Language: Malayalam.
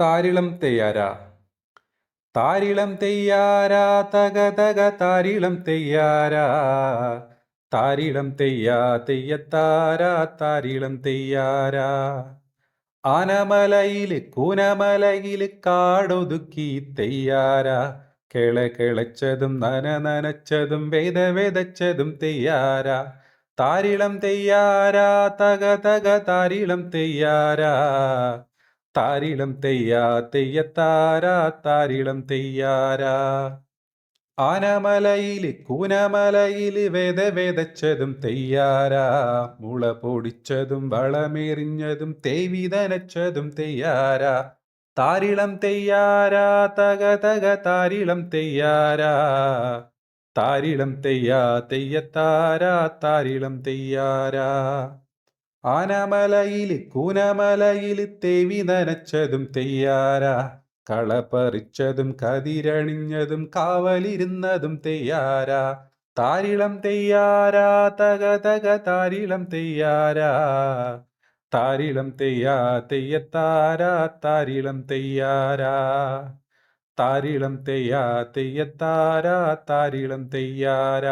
താരിളം തെയ്യാര. താരിളം തെയ്യാര തക തക താരിളം തെയ്യാര. താരിളം തെയ്യാ തെയ്യത്താര താരിളം തെയ്യാര. ആനമലയിൽ കൂനമലയിൽ കാടൊതുക്കി തെയ്യാര. കിള കിളച്ചതും നന നനച്ചതും വേദ വേദച്ചതും തെയ്യാര. താരിളം തെയ്യാര തക തക താരിളം തെയ്യാര. താരിളം തെയ്യാ തെയ്യത്താരാ താരിളം തെയ്യാരാ ആനമലയിൽ കൂനമലയിൽ വേദ വേദച്ചതും തെയ്യാരാ മുള പൊടിച്ചതും വളമെറിഞ്ഞതും തേവി തെയ്യാരാ താരിളം തെയ്യാരാ തക തക താരിളം തെയ്യാരാ താരിളം തെയ്യാ തെയ്യത്താരാ താരിളം തെയ്യാരാ ആനമലയിൽ കൂനമലയിൽ തേവി നനച്ചതും തെയ്യാര. കളപ്പറിച്ചതും കതിരണിഞ്ഞതും കാവലിരുന്നതും തെയ്യാര. താരിളം തെയ്യാര തക തക താരിളം തെയ്യാര. താരിളം തെയ്യാ തെയ്യത്താര താരിളം തെയ്യാര. താരിളം തെയ്യാ തെയ്യത്താര താരിളം തെയ്യാര.